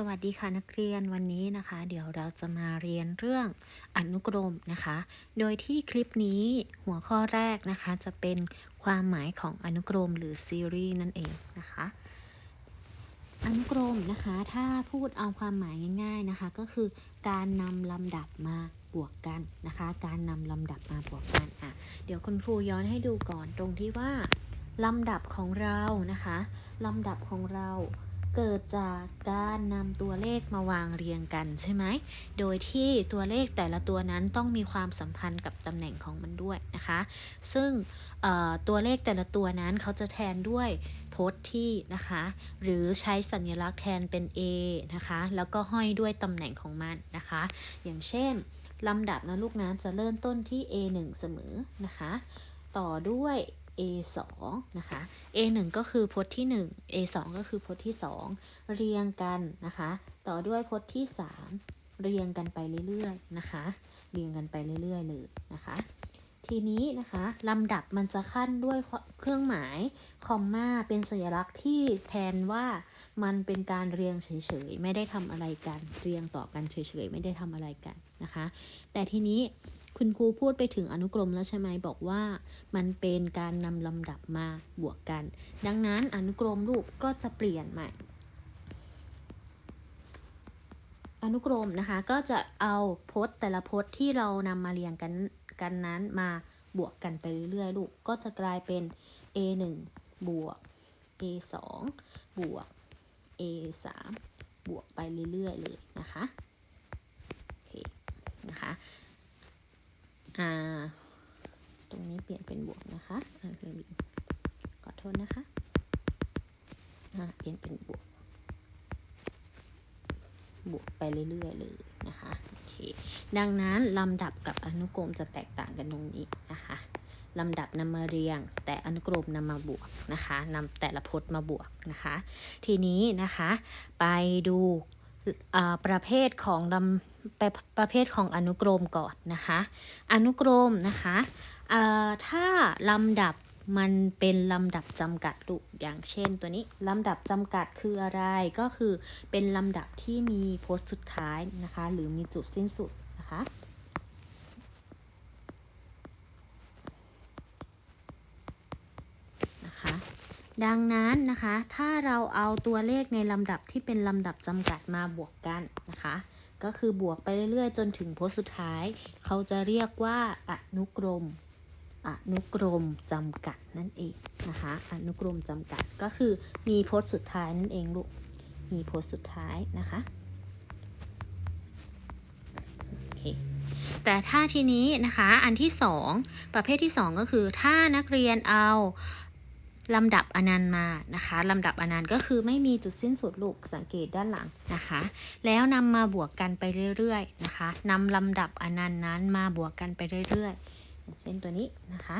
สวัสดีค่ะนักเรียนวันนี้นะคะ เดี๋ยวเราจะมาเรียนเรื่องอนุกรมนะคะ โดยที่คลิปนี้หัวข้อแรกนะคะ จะเป็นความหมายของอนุกรมหรือซีรีส์นั่นเองนะคะ อนุกรมนะคะ ถ้าพูดเอาความหมายง่าย ๆนะคะ ก็คือการนำลำดับมาบวกกันนะคะ การนำลำดับมาบวกกันอะเดี๋ยวคุณครูย้อนให้ดูก่อนตรงที่ว่าลำดับของเรานะคะลำดับของเรา เกิดจากการนำตัวเลขมาวางเรียงกันใช่ไหม โดยที่ตัวเลขแต่ละตัวนั้นต้องมีความสัมพันธ์กับตำแหน่งของมันด้วยนะคะ ซึ่งตัวเลขแต่ละตัวนั้นเขาจะแทนด้วยพจน์ที่นะคะ หรือใช้สัญลักษณ์แทนเป็น A นะคะ แล้วก็ห้อยด้วยตำแหน่งของมันนะคะ อย่างเช่นลำดับนะลูกนะจะเริ่มต้นที่ A1 เสมอนะคะ ต่อด้วย A2 นะคะ A1 ก็คือพจน์ที่ 1 A2 ก็คือพจน์ที่ 2 เรียงกันนะคะ ต่อด้วยพจน์ที่ 3 เรียงกันไปเรื่อยๆนะคะ เรียงกันไปเรื่อยๆเลยนะคะ ทีนี้นะคะลำดับมันจะขั้นด้วยเครื่องหมายคอมมาเป็นสัญลักษณ์ที่แทนว่ามันเป็นการเรียงเฉยๆ ไม่ได้ทำอะไรกัน เรียงต่อกันเฉยๆ ไม่ได้ทำอะไรกันนะคะ แต่ทีนี้ คุณครูพูดไปถึงอนุกรมแล้วใช่ไหมบอกว่า มันเป็นการนำลำดับมาบวกกัน ดังนั้นอนุกรมลูกก็จะเปลี่ยนใหม่ อนุกรมนะคะก็จะเอาพจน์แต่ละพจน์ที่เรานำมาเรียงกันกันนั้นมาบวกกันไปเรื่อยๆลูกก็จะกลายเป็น a 1บวก a 2บวก a 3บวกไปเรื่อยๆเลยนะคะ โอเค นะคะ อ่าตรงนี้เปลี่ยนเป็นบวกนะคะอ่าเปลี่ยนขอโทษนะคะอ่าเปลี่ยนเป็นบวก บวกไปเรื่อยๆเลยนะคะโอเคดังนั้นลำดับกับอนุกรมจะแตกต่างกันตรงนี้นะคะลำดับนำมาเรียง แต่อนุกรมนำมาบวกนะคะนำแต่ละพจน์มาบวกนะคะ ทีนี้นะคะ ไปดู ประเภทของลำประประเภทของอนุกรมก่อนนะคะ อนุกรมนะคะถ้าลำดับมันเป็นลำดับจำกัดลูกอย่างเช่นตัวนี้ ลำดับจำกัดคืออะไรก็คือเป็นลำดับที่มีโพสต์สุดท้ายนะคะ หรือมีจุดสิ้นสุดนะคะนะคะ ดังนั้นนะคะ ถ้าเราเอาตัวเลขในลำดับที่เป็นลำดับจำกัดมาบวกกันนะคะ ก็คือบวกไปเรื่อยๆ จนถึงโพสต์สุดท้าย เขาจะเรียกว่าอนุกรม อนุกรมจำกัดนั่นเองนะคะ อนุกรมจำกัดก็คือมีโพสต์สุดท้ายนั่นเองลูก มีโพสต์สุดท้ายนะคะโอเคแต่ถ้าทีนี้นะคะอันที่ 2 ประเภทที่ 2 ก็คือถ้านักเรียนเอา ลำดับอนันต์มานะคะลำดับอนันต์ก็คือไม่มีจุดสิ้นสุดลูกสังเกตด้านหลังนะคะ แล้วนำมาบวกกันไปเรื่อยๆนะคะนำลำดับอนันต์นั้นมาบวกกันไปเรื่อยๆ เช่นตัวนี้นะคะ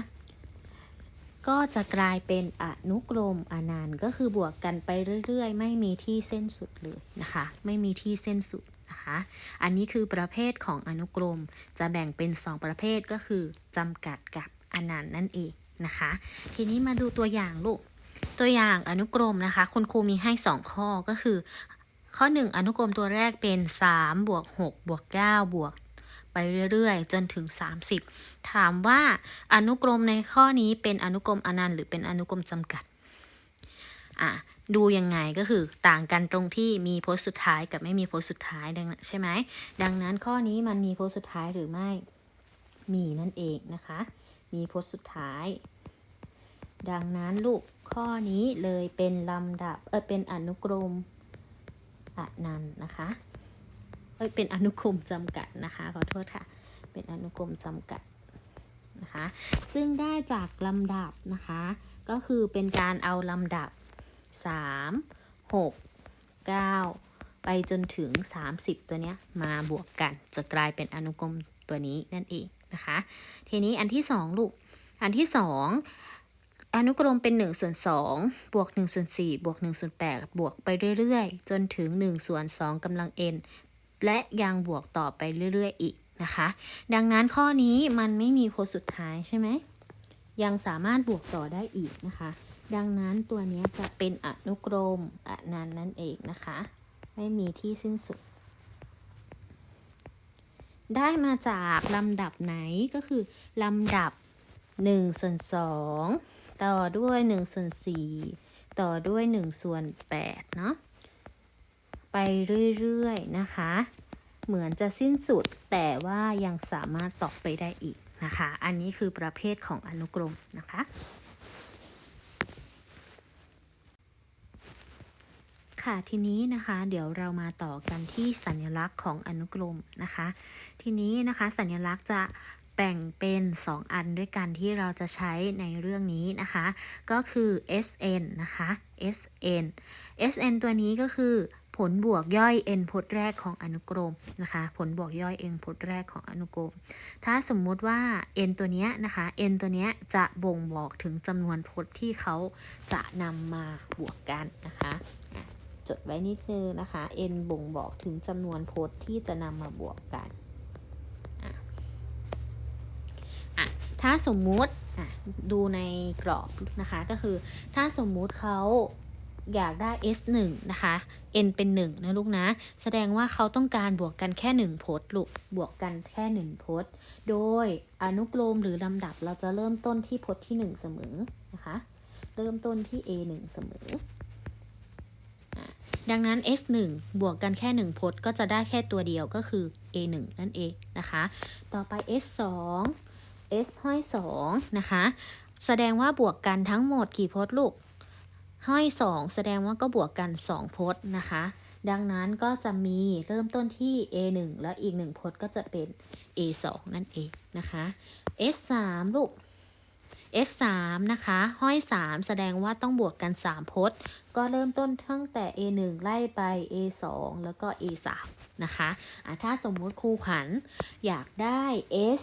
ก็จะกลายเป็นอนุกรมอนันต์ก็คือบวกกันไปเรื่อยๆ ไม่มีที่เส้นสุดเลยนะคะ ไม่มีที่เส้นสุดนะคะอันนี้คือประเภทของอนุกรมจะแบ่งเป็น 2 ประเภทก็คือจำกัดกับอนันต์นั่นเอง นะคะ ทีนี้มาดูตัวอย่างลูก ตัวอย่างอนุกรมนะคะ คุณครูมีให้ 2 ข้อก็คือ ข้อ 1 อนุกรมตัวแรกเป็น3บวก6บวก9บวกไปเรื่อยๆ จนถึง 30 ถามว่าอนุกรมในข้อนี้เป็นอนุกรมอนันต์หรือเป็นอนุกรมจำกัดอะดูยังไงก็คือต่างกันตรงที่มีโพสต์สุดท้ายกับไม่มีโพสต์สุดท้ายดังนั้นใช่ไหมดังนั้นข้อนี้มันมีโพสต์สุดท้ายหรือไม่มีนั่นเองนะคะ มีโพสต์สุดท้าย ดังนั้นลูกข้อนี้เลยเป็นลำดับ เออเป็นอนุกรมอนันต์นะคะ เอ้ย เป็นอนุกรมจำกัดนะคะ ขอโทษค่ะ เป็นอนุกรมจำกัดนะคะ ซึ่งได้จากลำดับนะคะ ก็คือเป็นการเอาลำดับ 3 6 9 ไปจนถึง 30 ตัวเนี้ยมาบวกกัน จะกลายเป็นอนุกรมตัวนี้นั่นเอง นะคะ ทีนี้อันที่2ลูก อันที่2อนุกรมเป็น1ส่วน2บวก1ส่วน4บวก1ส่วน8บวกไปเรื่อยๆ จนถึง1ส่วน2กำลัง n และยังบวกต่อไปเรื่อยๆ อีกนะคะ ดังนั้นข้อนี้มันไม่มีโพสุดท้ายใช่ไหม ยังสามารถบวกต่อได้อีกนะคะ ดังนั้นตัวนี้จะเป็นอนุกรมอนันต์นั่นเองนะคะ ไม่มีที่สิ้นสุด ได้มาจากลำดับไหนก็คือลำดับ1ส่วน2ต่อด้วย1ส่วน4ต่อด้วย1ส่วน8เนาะไปเรื่อยๆนะคะ เหมือนจะสิ้นสุดแต่ว่ายังสามารถต่อไปได้อีกนะคะ อันนี้คือประเภทของอนุกรมนะคะ ค่ะ ทีนี้นะคะ เดี๋ยวเรามาต่อกันที่สัญลักษณ์ของอนุกรมนะคะ ทีนี้นะคะสัญลักษณ์จะแบ่งเป็น 2 อันด้วยกันที่เราจะใช้ในเรื่องนี้นะคะ ก็คือ SN นะคะ SN SN ตัวนี้ก็คือผลบวกย่อย n พจน์แรกของอนุกรมนะคะ ผลบวกย่อย n พจน์แรกของอนุกรม ถ้าสมมุติว่า n ตัวเนี้ยนะคะ n ตัวเนี้ยจะบ่งบอกถึงจำนวนพจน์ที่เขาจะนำมาบวกกันนะคะอะ จดไว้นิดนึงนะคะ n บ่งบอกถึงจำนวนโพจน์ที่จะนำมาบวกกันอะอะถ้าสมมุติอะดูในกรอบนะคะ ก็คือถ้าสมมุติเขาอยากได้ s 1นะคะ n เป็น 1 นะลูกนะ แสดงว่าเขาต้องการบวกกันแค่1พจน์ลูก บวกกันแค่1พจน์โดยอนุกรมหรือลำดับเราจะเริ่มต้นที่โพจน์ที่ 1 เสมอนะคะ เริ่มต้นที่ a 1 เสมอ ดังนั้น s 1 บวกกันแค่ 1 พจน์ก็จะได้แค่ตัวเดียวก็คือ a 1 นั่นเองนะคะ ต่อไป s 2 s ห้อย2นะคะ แสดงว่าบวกกันทั้งหมดกี่พจน์ลูก ห้อย 2 แสดงว่าก็บวกกัน 2 พจน์นะคะ ดังนั้นก็จะมีเริ่มต้นที่ a 1 แล้วอีก 1 พจน์ก็จะเป็น a 2 นั่นเองนะคะ s 3 ลูก s 3นะคะ ห้อย 3 แสดงว่าต้องบวกกัน 3 พจน์ ก็เริ่มต้นตั้งแต่ a 1ไล่ไป a 2แล้วก็ a 3นะคะะถ้าสมมุติครูขันอยากได้ s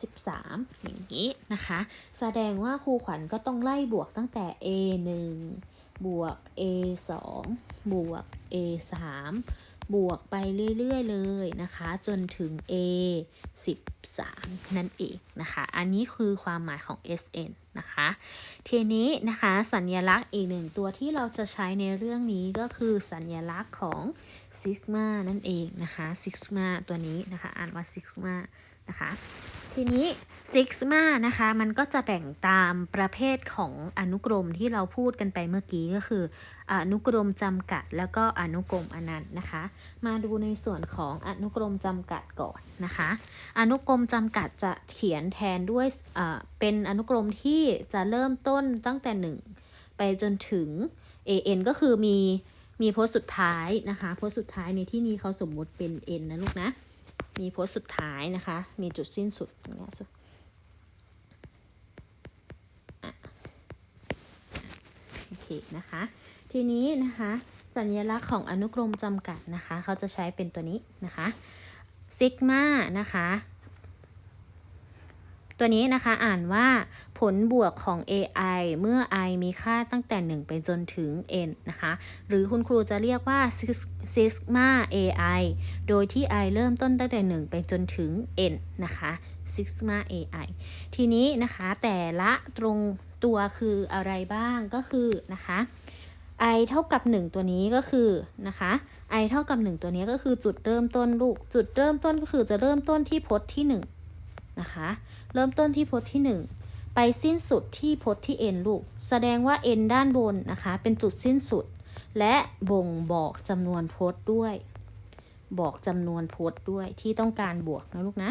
13 อย่างนี้นะคะ แสดงว่าครูขวัญก็ต้องไล่บวกตั้งแต่ a 1บวก a 2บวก a 3 บวกไปเรื่อยๆเลยนะคะ จนถึง a 13 นั่นเองนะคะ อันนี้คือความหมายของ SN นะคะ ทีนี้นะคะสัญลักษณ์อีกหนึ่งตัวที่เราจะใช้ในเรื่องนี้ก็คือสัญลักษณ์ของซิกมานั่นเองนะคะซิกมาตัวนี้นะคะ อ่านว่าซิกมา นะคะ ทีนี้ซิกมานะคะมันก็จะแบ่งตามประเภทของอนุกรมที่เราพูดกันไปเมื่อกี้ก็คือ อนุกรมจำกัด แล้วก็อนุกรมอนันต์นะคะ มาดูในส่วนของอนุกรมจำกัดก่อนนะคะ อนุกรมจำกัดจะเขียนแทนด้วยเป็นอนุกรมที่จะเริ่มต้นตั้งแต่ 1 ไปจนถึง an ก็คือมีมีโพจน์สุดท้ายนะคะ โพจน์สุดท้ายในที่นี้เขาสมมุติเป็น n นะลูกนะ มีพจน์สุดท้ายนะคะ มีจุดสิ้นสุดตรงนี้สุดโอเคนะคะ ทีนี้นะคะ สัญลักษณ์ของอนุกรมจำกัดนะคะ เขาจะใช้เป็นตัวนี้นะคะซิกมานะคะ ตัวนี้นะคะอ่านว่าผลบวกของ ai เมื่อ i มีค่าตั้งแต่ 1 ไปจนถึง n นะคะ หรือคุณครูจะเรียกว่า sigma ai โดยที่ i เริ่มต้นตั้งแต่ 1 ไปจนถึง n นะคะ sigma ai ทีนี้นะคะแต่ละตรงตัวคืออะไรบ้างก็คือนะคะ i เท่ากับ 1 ตัวนี้ก็คือนะคะ i เท่ากับ 1 ตัวนี้ก็คือจุดเริ่มต้นลูก จุดเริ่มต้นก็คือจะเริ่มต้นที่พจน์ที่ 1 นะคะ เริ่มต้นที่พจน์ที่ 1 ไปสิ้นสุดที่พจน์ที่ n ลูก แสดงว่า n ด้านบนนะคะ เป็นจุดสิ้นสุด และบ่งบอกจำนวนพจน์ด้วย บอกจำนวนพจน์ด้วยที่ต้องการบวกนะลูกนะ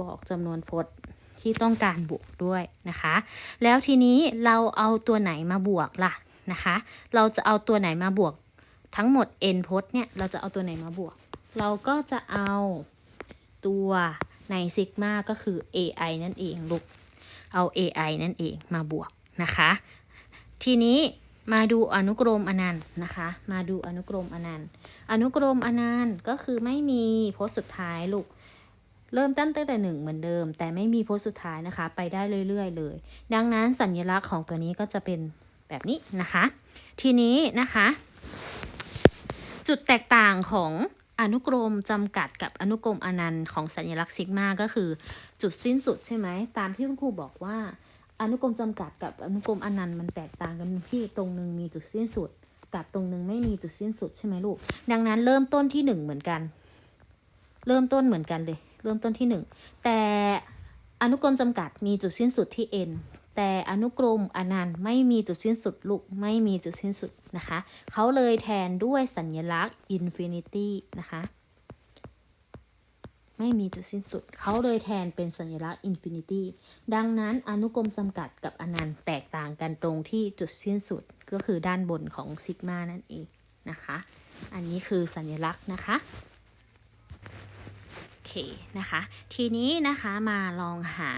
บอกจำนวนพจน์ที่ต้องการบวกด้วยนะคะ แล้วทีนี้เราเอาตัวไหนมาบวกล่ะนะคะ เราจะเอาตัวไหนมาบวกทั้งหมด n พจน์เนี่ย เราจะเอาตัวไหนมาบวก เราก็จะเอาตัว ในซิกมาก็คือ ai นั่นเองลูก เอา ai นั่นเองมาบวกนะคะ ทีนี้มาดูอนุกรมอนันต์นะคะ มาดูอนุกรมอนันต์ อนุกรมอนันต์ก็คือไม่มีโพจน์สุดท้ายลูก เริ่มตั้งแต่หนึ่งเหมือนเดิม แต่ไม่มีโพจน์สุดท้ายนะคะ ไปได้เรื่อยๆเลย ดังนั้นสัญลักษณ์ของตัวนี้ก็จะเป็นแบบนี้นะคะ ทีนี้นะคะ จุดแตกต่างของ อนุกรมจำกัดกับอนุกรมอนันต์ของสัญลักษณ์ซิกมาก็คือ จุดสิ้นสุดใช่ไหมตามที่คุณครูบอกว่า อนุกรมจำกัดกับอนุกรมอนันต์มันแตกต่างกันที่ตรงหนึ่งมีจุดสิ้นสุด กัดตรงหนึ่งไม่มีจุดสิ้นสุดใช่ไหมลูก ดังนั้นเริ่มต้นที่หนึ่งเหมือนกัน เริ่มต้นเหมือนกันเลย เริ่มต้นที่หนึ่งแต่อนุกรมจำกัดมีจุดสิ้นสุดที่ n แต่อนุกรมอนันต์ไม่มีจุดสิ้นสุดลูกไม่มีจุดสิ้นสุดนะคะ เขาเลยแทนด้วยสัญลักษณ์ infinity นะคะ ไม่มีจุดสิ้นสุด เขาเลยแทนเป็นสัญลักษณ์ infinity ดังนั้นอนุกรมจำกัดกับอนันต์แตกต่างกันตรงที่จุดสิ้นสุดก็คือด้านบนของซิกมานั่นเองนะคะ อันนี้คือสัญลักษณ์นะคะ นะคะ ทีนี้นะคะมาลองหา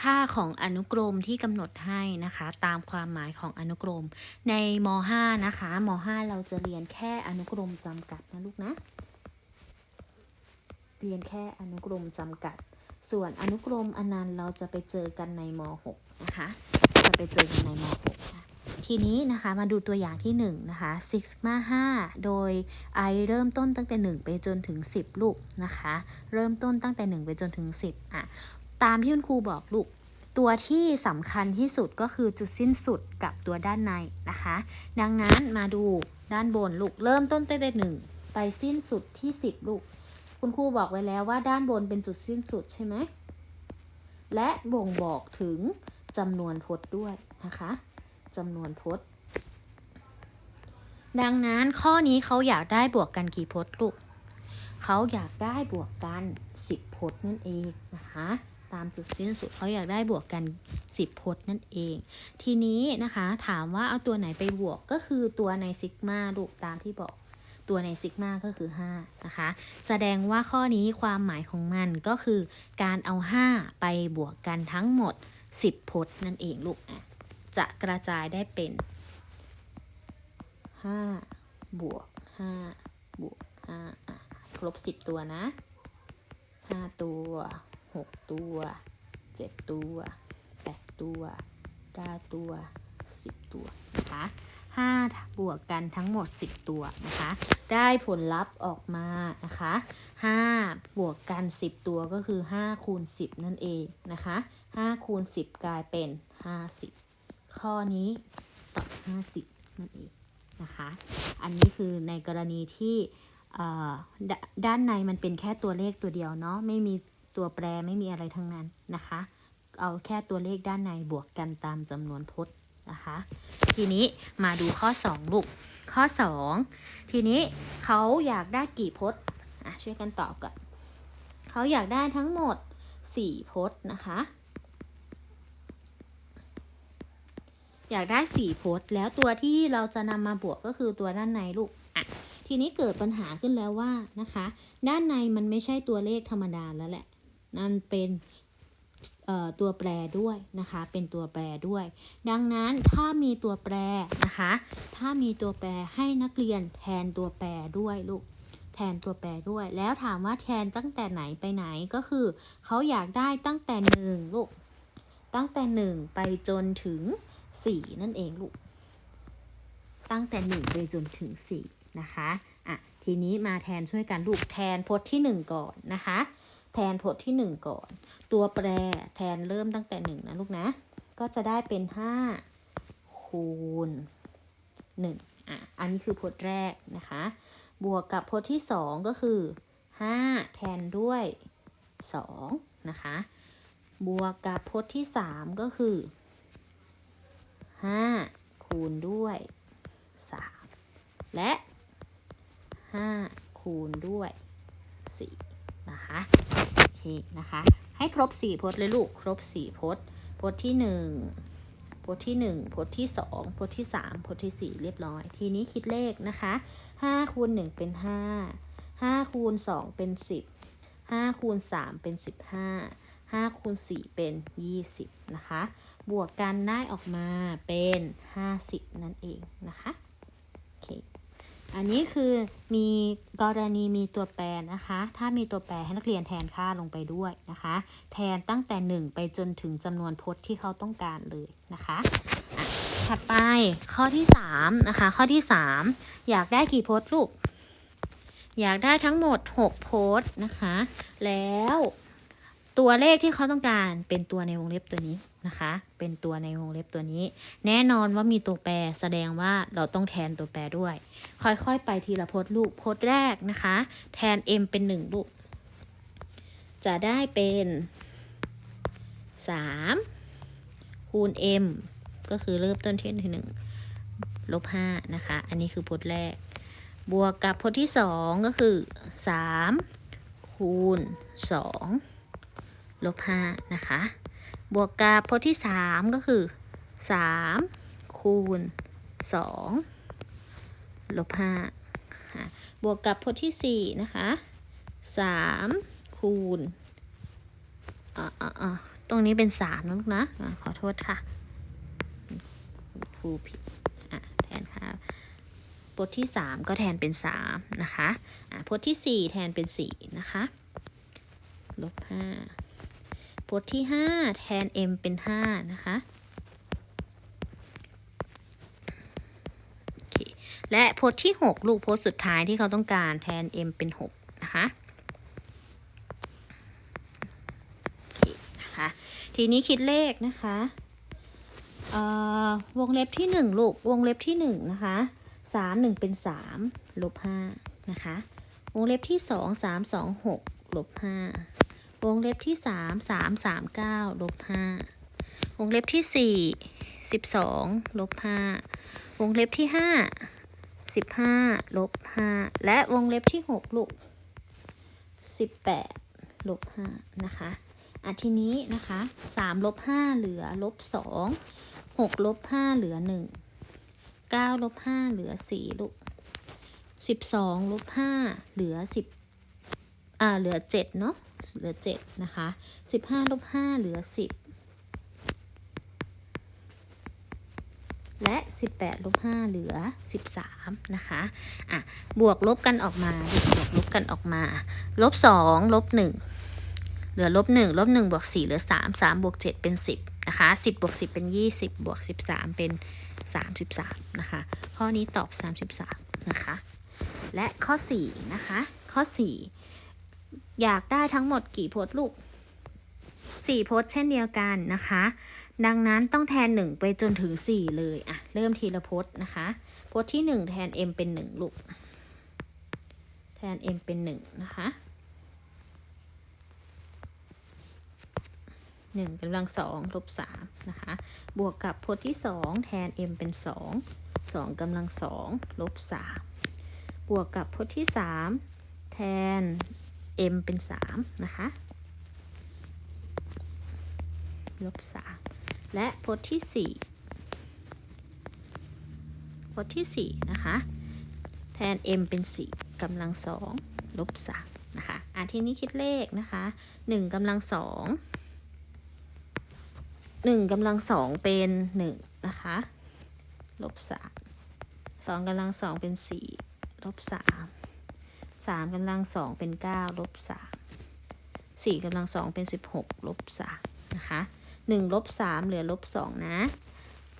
ค่าของอนุกรมที่กำหนดให้นะคะ ตามความหมายของอนุกรม ในม .5 นะคะม .5 เราจะเรียนแค่อนุกรมจำกัดนะลูกนะ เรียนแค่อนุกรมจำกัด ส่วนอนุกรมอนันต์เราจะไปเจอกันในม .6 นะคะ จะไปเจอกันในม .6 นะ ทีนี้นะคะมาดูตัวอย่างที่1นะคะซิกมา5โดย i เริ่มต้นตั้งแต่ 1 ไปจนถึง 10 ลูกนะคะ เริ่มต้นตั้งแต่ 1 ไปจนถึง 10อะตามที่คุณครูบอกลูก ตัวที่สำคัญที่สุดก็คือจุดสิ้นสุดกับตัวด้านในนะคะ ดังนั้นมาดูด้านบนลูก เริ่มต้นตั้งแต่ 1 ไปสิ้นสุดที่ 10 ลูก คุณครูบอกไว้แล้วว่าด้านบนเป็นจุดสิ้นสุดใช่ไหมและบ่งบอกถึงจำนวนพจน์ด้วยนะคะ จำนวนพจน์ ดังนั้นข้อนี้เขาอยากได้บวกกันกี่พจน์ลูกเขาอยากได้บวกกัน 10 พจน์นั่นเองนะคะตามจุดสิ้นสุดเขาอยากได้บวกกัน 10 พจน์นั่นเอง ทีนี้นะคะถามว่าเอาตัวไหนไปบวกก็คือตัวในซิกมาลูกตามที่บอกตัวในซิกมาก็คือ 5 นะคะ แสดงว่าข้อนี้ความหมายของมันก็คือการเอา 5 ไปบวกกันทั้งหมด 10 พจน์นั่นเองลูกอะ จะกระจายได้เป็น 5 บวก 5 บวก 5 อะ ครบ 10 ตัวนะ 5 ตัว 6 ตัว 7 ตัว 8 ตัว 9 ตัว 10 ตัวนะคะ5บวกกันทั้งหมด 10 ตัวนะคะ ได้ผลลัพธ์ออกมานะคะ5บวกกัน 10 ตัวก็คือ5คูณ10 นั่นเองนะคะ5คูณ10 กลายเป็น 50 ข้อนี้ตอบ50 นั่นเองนะคะ อันนี้คือในกรณีที่ดด้านในมันเป็นแค่ตัวเลขตัวเดียวเนาะไม่มีตัวแปรไม่มีอะไรทั้งนั้นนะคะ เอาแค่ตัวเลขด้านในบวกกันตามจำนวนพจน์นะคะ ทีนี้มาดูข้อ 2 ลูก ข้อ 2 ทีนี้เขาอยากได้กี่พจน์อะช่วยกันตอบก่อนเขาอยากได้ทั้งหมด 4 พจน์นะคะ อยากได้4พจน์แล้วตัวที่เราจะนำมาบวกก็คือตัวด้านในลูกอะทีนี้เกิดปัญหาขึ้นแล้วว่านะคะ ด้านในมันไม่ใช่ตัวเลขธรรมดาแล้วแหละนั่นเป็นตัวแปรด้วยนะคะ เป็นตัวแปรด้วย ดังนั้นถ้ามีตัวแปรนะคะ ถ้ามีตัวแปรให้นักเรียนแทนตัวแปรด้วยลูกแทนตัวแปรด้วย แล้วถามว่าแทนตั้งแต่ไหนไปไหนก็คือเขาอยากได้ตั้งแต่หนึ่งลูกตั้งแต่หนึ่งไปจนถึง สี่นั่นเองลูก ตั้งแต่หนึ่งไปจนถึงสี่นะคะอะทีนี้มาแทนช่วยกันลูกแทนพจน์ที่หนึ่งก่อนนะคะ แทนพจน์ที่หนึ่งก่อน ตัวแปรแทนเริ่มตั้งแต่หนึ่งนะลูกนะ ก็จะได้เป็นห้าคูณหนึ่งอะอันนี้คือพจน์แรกนะคะ บวกกับพจน์ที่สองก็คือห้าแทนด้วยสองนะคะ บวกกับพจน์ที่สามก็คือ ห้าคูณด้วยสามและห้าคูณด้วยสี่นะคะโอเคนะคะ ให้ครบสี่พจน์เลยลูก ครบสี่พจน์ พจน์ที่หนึ่งพจน์ที่หนึ่งพจน์ที่สองพจน์ที่สามพจน์ที่สี่เรียบร้อย ทีนี้คิดเลขนะคะห้าคูณหนึ่งเป็นห้าห้าคูณสองเป็นสิบห้าคูณสามเป็นสิบห้าห้าคูณสี่เป็นยี่สิบนะคะ บวกกันได้ออกมาเป็น 50 นั่นเองนะคะโอเคอันนี้คือมีกรณีมีตัวแปรนะคะ ถ้ามีตัวแปรให้นักเรียนแทนค่าลงไปด้วยนะคะ แทนตั้งแต่ 1 ไปจนถึงจำนวนพจน์ที่เขาต้องการเลยนะคะถัดไปข้อที่ 3 นะคะ ข้อที่ 3 อยากได้กี่พจน์ลูก อยากได้ทั้งหมด 6 โพสต์นะคะ แล้วตัวเลขที่เขาต้องการเป็นตัวในวงเล็บตัวนี้ นะคะ เป็นตัวในวงเล็บตัวนี้ แน่นอนว่ามีตัวแปรแสดงว่าเราต้องแทนตัวแปรด้วย ค่อยๆ ไปทีละพจน์ลูกพจน์แรกนะคะ แทน m เป็น 1 ลูก จะได้เป็น 3 คูณ m ก็คือเริ่มต้นที่ที่1ลบ5นะคะ อันนี้คือพจน์แรก บวกกับพจน์ที่2ก็คือ3คูณ2ลบ5นะคะ บวกกับพจน์ที่3ก็คือ3คูณ2ลบ5ค่ะบวกกับพจน์ที่4นะคะ3คูณอ่าอ่าอ่าตรงนี้เป็น3นะลูกนะ ขอโทษค่ะครูผิดอะแทนค่ะพจน์ที่3ก็แทนเป็น3นะคะอะพจน์ที่4แทนเป็น4นะคะ ลบ5 พจน์ที่ 5 แทน m เป็น 5 นะคะคและพจน์ที่ 6 ลูกพจน์สุดท้ายที่เขาต้องการแทน m เป็น 6 นะคะนะคะ ทีนี้คิดเลขนะคะวงเล็บที่ 1 ลูก วงเล็บที่ 1 นะคะสามหนึ่งเป็นสามลบห้านะคะ วงเล็บที่สองสามสองหกลบห้า วงเล็บที่สามสามสามเก้าลบห้าวงเล็บที่สี่สิบสองลบห้าวงเล็บที่ห้าสิบห้าลบห้าและวงเล็บที่หกลูกสิบแปดลบห้านะคะอะทีนี้นะคะสามลบห้าเหลือลบสองหกลบห้าเหลือหนึ่งเก้าลบห้าเหลือสี่ลูกสิบสองลบห้าเหลือสิบอ่าเหลือเจ็ดเนาะ เหลือเจ็ดนะคะสิบห้าลบห้าเหลือสิบและสิบแปดลบห้าเหลือสิบสามนะคะ อะ บวกลบกันออกมา บวกลบกันออกมา ลบสองลบหนึ่งเหลือลบหนึ่งลบหนึ่งบวกสี่เหลือสามสามบวกเจ็ดเป็นสิบนะคะสิบบวกสิบเป็นยี่สิบบวกสิบสามเป็น 33 นะคะ ข้อนี้ตอบ 33 นะคะ และข้อ 4 นะคะ ข้อ 4 อยากได้ทั้งหมดกี่โพสต์ลูก4โพสต์เช่นเดียวกันนะคะ ดังนั้นต้องแทน1ไปจนถึง4เลยอะเริ่มทีละโพสต์นะคะ โพสต์ที่1แทน m เป็น1ลูก แทน m เป็น1นะคะหนึ่งกำลังสองลบสามนะคะ บวกกับพจน์ที่สองแทน m เป็นสองสองกำลังสองลบสามบวกกับพจน์ที่สามแทน m เป็นสามนะคะ ลบสามและพจน์ที่สี่พจน์ที่สี่นะคะ แทน m เป็นสี่กำลังสองลบสามนะคะ อะทีนี้คิดเลขนะคะหนึ่งกำลังสองหนึ่งกำลังสองเป็นหนึ่งนะคะ ลบสามสองกำลังสองเป็นสี่ลบสาม สามกำลังสองเป็นเก้าลบสามสี่กำลังสองเป็นสิบหกลบสามนะคะหนึ่งลบสามเหลือลบสองนะ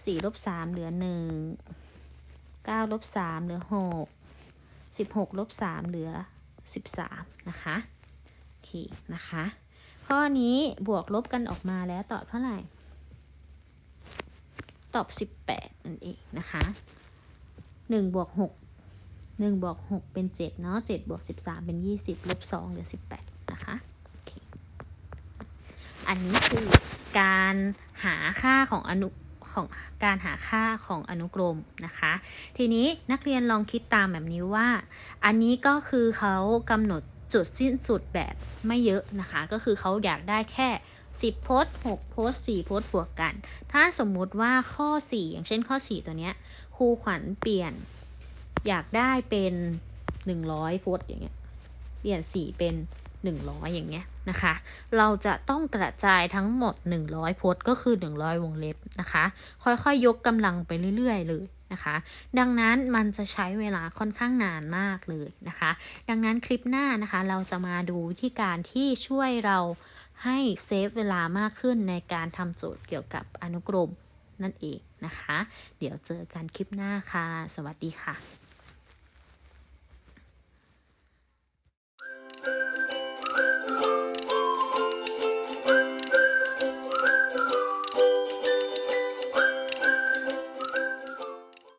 สี่ลบสามเหลือหนึ่งเก้าลบสามเหลือหกสิบหกลบสามเหลือสิบสามนะคะโอเคนะคะ ข้อนี้บวกลบกันออกมาแล้วตอบเท่าไหร่ ตอบ18นั่นเองนะคะ1บวก6 1บวก6เป็น 7 เนาะ7บวก13 เป็น 20 ลบ2เหลือ 18 นะคะอันนี้คือการหาค่าของอนุของการหาค่าของอนุกรมนะคะ ทีนี้นักเรียนลองคิดตามแบบนี้ว่า อันนี้ก็คือเขากำหนดจุดสิ้นสุดแบบไม่เยอะนะคะ ก็คือเขาอยากได้แค่ 10 โพสต์6โพสต์4โพสต์บวกกัน ถ้าสมมุติว่าข้อ 4 อย่างเช่นข้อ 4 ตัวเนี้ยครูขวัญเปลี่ยน อยากได้เป็น100โพสต์อย่างเงี้ย เปลี่ยน4เป็น100อย่างเงี้ยนะคะ เราจะต้องกระจายทั้งหมด100โพสต์ก็คือ100วงเล็บนะคะ ค่อยๆยยกกำลังไปเรื่อยๆเลยนะคะ ดังนั้นมันจะใช้เวลาค่อนข้างนานมากเลยนะคะ ดังนั้นคลิปหน้านะคะ เราจะมาดูวิธีการที่ช่วยเราให้เซฟเวลามากขึ้นในการทำโจทย์เกี่ยวกับอนุกรมนั่นเองนะคะ เดี๋ยวเจอกันคลิปหน้าค่ะ สวัสดีค่ะ